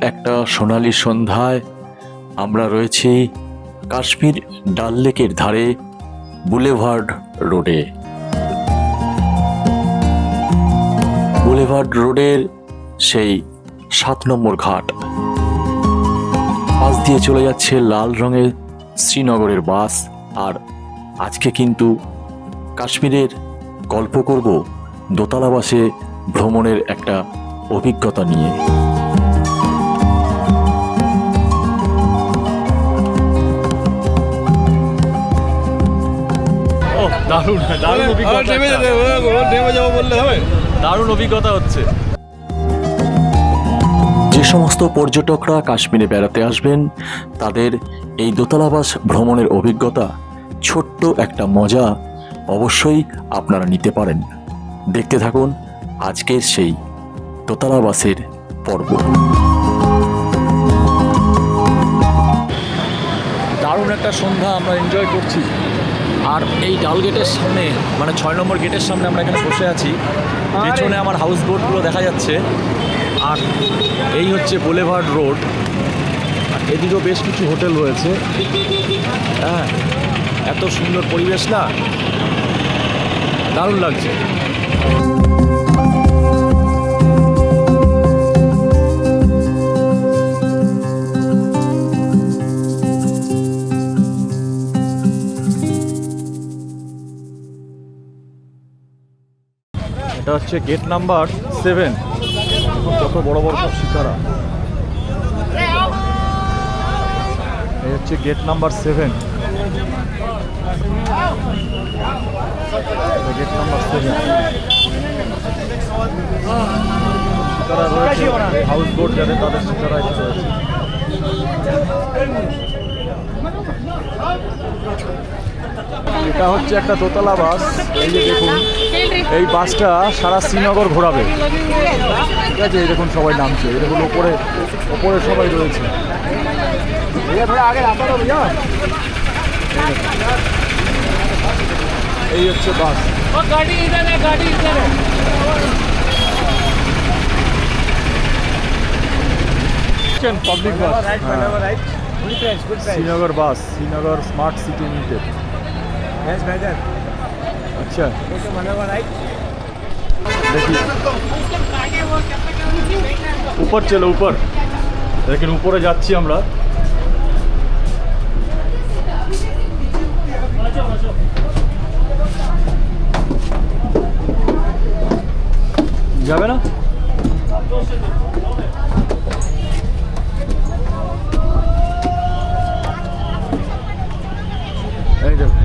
একটা সোনালি সন্ধ্যায় আমরা রয়েছি কাশ্মীর ডাল লেকের ধারে বুলেভার্ড রোডে। বুলেভার্ড রোডের সেই সাত নম্বর ঘাট। পাশ দিয়ে চলে যাচ্ছে লাল রঙের শ্রীনগরের বাস। আর আজকে কিন্তু কাশ্মীরের গল্প করব দোতলা বাসে ভ্রমণের একটা অভিজ্ঞতা নিয়ে। দারুণ দারুণ অভিজ্ঞতা। নেমে হবে, ও নেমে যাব বললে হবে। দারুণ অভিজ্ঞতা হচ্ছে। যে সমস্ত পর্যটকরা কাশ্মীরে বেড়াতে আসবেন তাদের এই দোতলাবাস ভ্রমণের অভিজ্ঞতা ছোট্ট একটা মজা অবশ্যই আপনারা নিতে পারেন। দেখতে থাকুন আজকের সেই দোতলাবাসের পর্ব। দারুণ একটা সন্ধ্যা আমরা এনজয় করছি। আর এই ডাল গেটের সামনে মানে ছয় নম্বর গেটের সামনে আমরা এখানে বসে আছি। পেছনে আমার হাউস বোটগুলো দেখা যাচ্ছে। আর এই হচ্ছে বোলেভার্ড রোড আর এদিকেও বেশ কিছু হোটেল রয়েছে। হ্যাঁ এত সুন্দর পরিবেশ না? দারুণ লাগছে। এটা হচ্ছে গেট নাম্বার সেভেন কত বড় বড় সব শিকারা। হচ্ছে gate number seven gate number seven houseboat যাদের, তাদের শিকারা এখানে রয়েছে। এটা হচ্ছে একটা দোতলা বাস। এই যে দেখুন এই বাসটা সারা শ্রীনগর ঘোরাবে। ঠিক আছে এই দেখুন সবাই নামছে। দেখুন ওপরে ওপরে সবাই রয়েছে। এই হচ্ছে bus. Public bus Srinagar bus Srinagar smart city limited আচ্ছা দেখি উপর চলো উপর দেখেন উপরে যাচ্ছি আমরা। যাবে না এই দেখো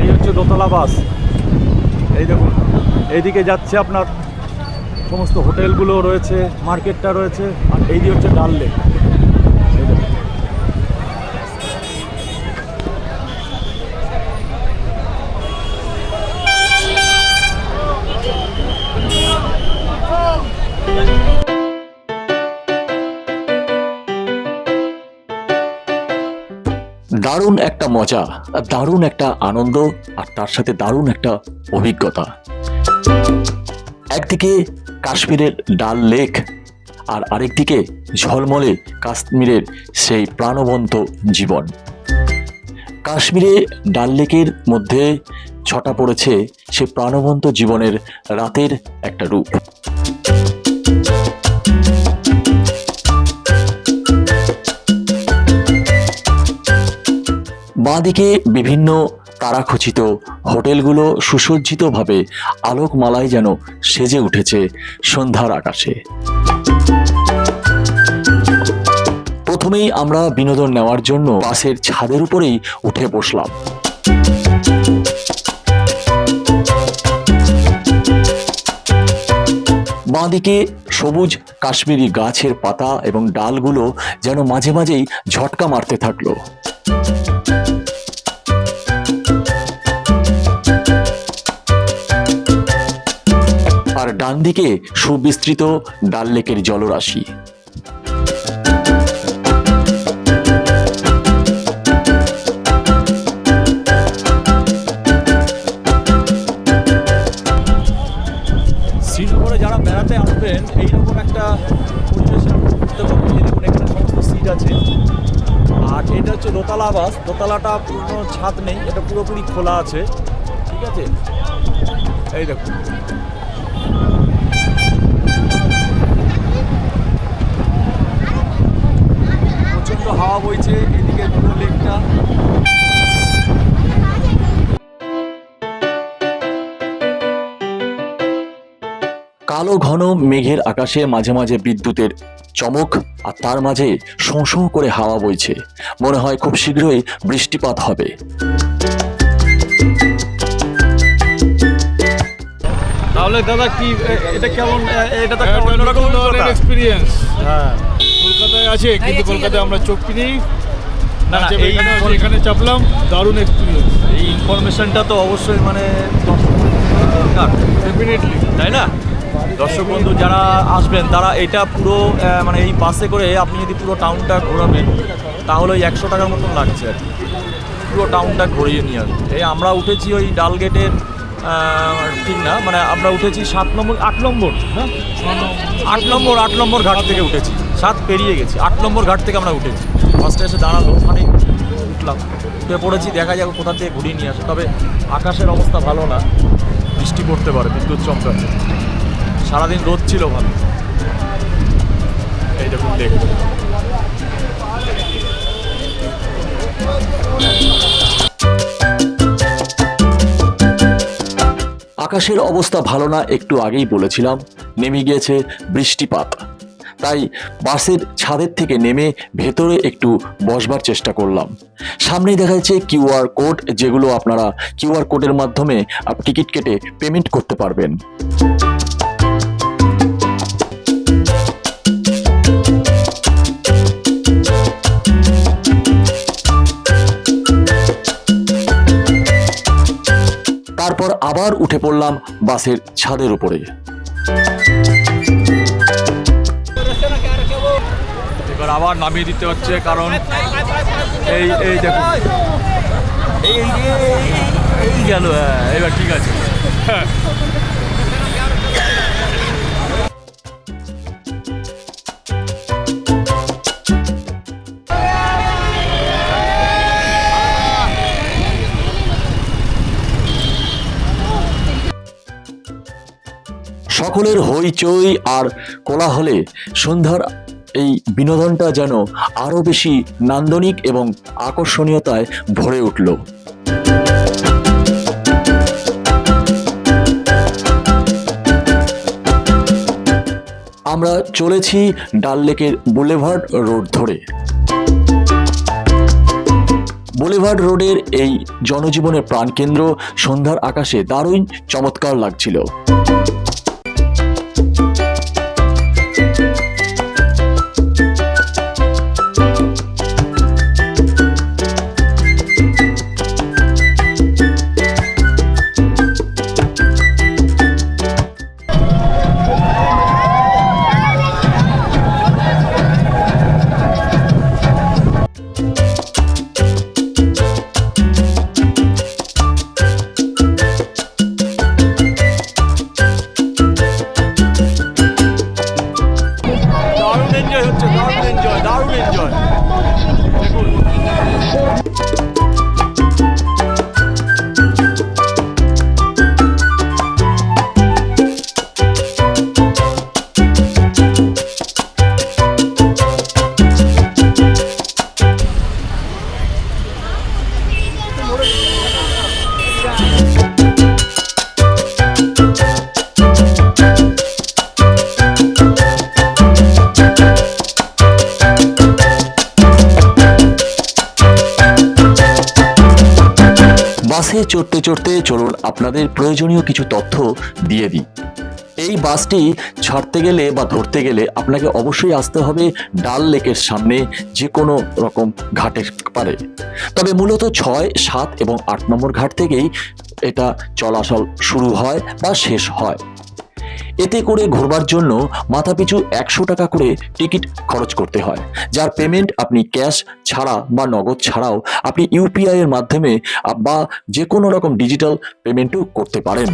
এই হচ্ছে দোতলা বাস এই দেখুন, এইদিকে যাচ্ছে আপনার সমস্ত হোটেলগুলো রয়েছে, মার্কেটটা রয়েছে, আর এই দিয়ে হচ্ছে ডাল লেক এই দেখুন। দারুণ একটা মজা, দারুণ একটা আনন্দ, আর তার সাথে দারুণ একটা অভিজ্ঞতা। একদিকে কাশ্মীরের ডাল লেক, আর আরেকদিকে ঝলমলে কাশ্মীরের সেই প্রাণবন্ত জীবন। কাশ্মীরে ডাল লেকের মধ্যে ছটা পড়েছে সে প্রাণবন্ত জীবনের রাতের একটা রূপ। বাঁদিকে বিভিন্ন তারাখচিত হোটেলগুলো সুসজ্জিতভাবে আলোকমালায় যেন সেজে উঠেছে সন্ধ্যার আকাশে। প্রথমেই আমরা বিনোদন নেওয়ার জন্য বাসের ছাদের উপরেই উঠে বসলাম। বাঁদিকে সবুজ কাশ্মীরি গাছের পাতা এবং ডালগুলো যেন মাঝে মাঝেই ঝটকা মারতে থাকল। আর ডান দিকে সুবিস্তৃত ডাল লেকের জলরাশি। শ্রীনগরে যারা বেড়াতে আসবেন, এইরকম একটা সিট আছে। আর এটা হচ্ছে দোতলা আবাস দোতলাটা পুরো ছাদ নেই, এটা পুরোপুরি খোলা আছে। ঠিক আছে? এই দেখুন। হাওয়া বইছে, এদিকে পুরো লেকটা। কালো ঘন মেঘের আকাশে মাঝে মাঝে বিদ্যুতের চমক, আর তার মাঝে শোঁ করে হাওয়া বইছে। মনে হয় খুব শীঘ্রই বৃষ্টিপাত হবে। তাহলে দাদা কি এটা কেমন এটা তো একটা একটা অন্যরকম। এক্সপিরিয়েন্স হ্যাঁ। কলকাতায় আছে কিন্তু কলকাতায় আমরা চোখ কিনি না না এখানে আছি, এখানে চাপলাম। দারুণ এক্সপিরিয়েন্স এই ইনফরমেশনটা তো অবশ্যই মানে দরকার। ডেফিনেটলি তাই না? দর্শক বন্ধু যারা আসবেন তারা এটা পুরো মানে এই বাসে করে আপনি যদি পুরো টাউনটা ঘোরাবেন তাহলে ওই একশো টাকার মতন লাগছে আর কি। পুরো টাউনটা ঘুরিয়ে নিয়ে আসবে। এই আমরা উঠেছি ওই ডাল গেটের ঠিক না মানে আমরা উঠেছি সাত নম্বর, আট নম্বর, না? আট নম্বর আট নম্বর ঘাট থেকে উঠেছি। সাত পেরিয়ে গেছি, আট নম্বর ঘাট থেকে আমরা উঠেছি। ফার্স্টে এসে দাঁড়াল ওখানে উঠলাম। উঠে পড়েছি, দেখা যাবে কোথা থেকে ঘুরিয়ে নিয়ে আসে। তবে আকাশের অবস্থা ভালো না, বৃষ্টি পড়তে পারে, বিদ্যুৎ চমকাচ্ছে। সারাদিন রোদ ছিল ভালো। এই দেখুন। আকাশের অবস্থা ভালো না, একটু আগেই বলেছিলাম, নেমে গিয়েছে বৃষ্টিপাত। তাই বাসের ছাদের থেকে নেমে ভেতরে একটু বসবার চেষ্টা করলাম। সামনেই দেখা যাচ্ছে কিউআর কোড, যেগুলো আপনারা কিউআর কোডের মাধ্যমে টিকিট কেটে পেমেন্ট করতে পারবেন। তারপর আবার উঠে পড়লাম বাসের ছাদের উপরে। এবার আবার নামিয়ে দিতে হচ্ছে কারণ এই এই দেখো এই এই এই- এই গেল হ্যাঁ এবার ঠিক আছে। হইচই আর কোলাহলে সন্ধ্যার এই বিনোদনটা যেন আরও বেশি নান্দনিক এবং আকর্ষণীয়তায় ভরে উঠল। আমরা চলেছি ডাল লেকের বুলেভার্ড রোড ধরে। বুলেভার্ড রোডের এই জনজীবনের প্রাণকেন্দ্র সন্ধ্যার আকাশে দারুণ চমৎকার লাগছিল। বাসে চড়তে চড়তে চলুন আপনাদের প্রয়োজনীয় কিছু তথ্য দিয়ে দিই। এই বাসটি ছাড়তে গেলে বা ধরতে গেলে আপনাকে অবশ্যই আসতে হবে ডাল লেকের সামনে যে কোনো রকম ঘাটের পারে। তবে মূলত ছয়, সাত এবং আট নম্বর ঘাট থেকেই এটা চলাচল শুরু হয় বা শেষ হয়। এতে করে ঘোরবার জন্য মাথাপিছু একশো টাকা করে টিকিট খরচ করতে হয়, যার পেমেন্ট আপনি ক্যাশ ছাড়া বা নগদ ছাড়াও আপনি ইউপিআই এর মাধ্যমে বা যে কোনো রকম ডিজিটাল পেমেন্টও করতে পারেন।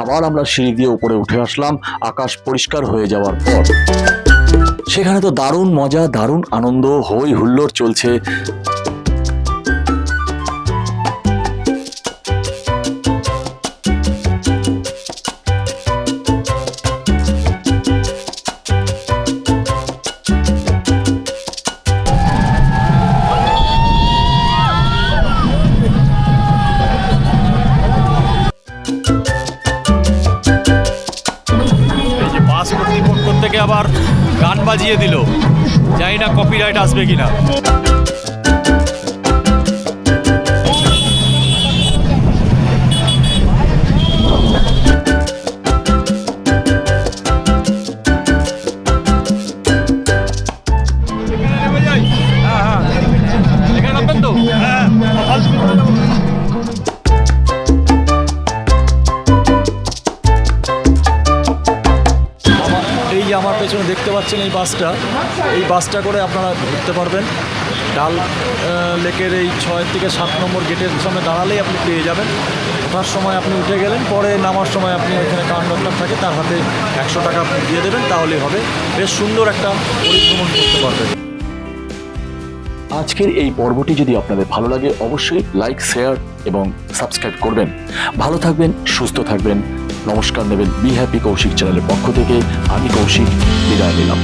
আবার আমরা সিঁড়ি দিয়ে উপরে উঠে আসলাম, আকাশ পরিষ্কার হয়ে যাওয়ার পর। সেখানে তো দারুণ মজা, দারুণ আনন্দ, হই হুল্লোড় চলছে। বাজিয়ে দিল। জানি না কপিরাইট আসবে কিনা। পাচ্ছেন এই বাসটা। এই বাসটা করে আপনারা ঘুরতে পারবেন। ডাল লেকের এই ছয় থেকে সাত নম্বর গেটের সামনে দাঁড়ালেই আপনি পেয়ে যাবেন। ওঠার সময় আপনি উঠে গেলেন, পরে নামার সময় আপনি এখানে কন্ডাক্টর থাকে, তার হাতে একশো টাকা আপনি দিয়ে দেবেন, তাহলেই হবে। বেশ সুন্দর একটা পরিভ্রমণ করতে পারবেন। আজকের এই পর্বটি যদি আপনাদের ভালো লাগে, অবশ্যই লাইক, শেয়ার এবং সাবস্ক্রাইব করবেন। ভালো থাকবেন, সুস্থ থাকবেন। নমস্কার নেবেন বি হ্যাপি কৌশিক চ্যানেলের পক্ষ থেকে। আমি কৌশিক বিদায় নিলাম।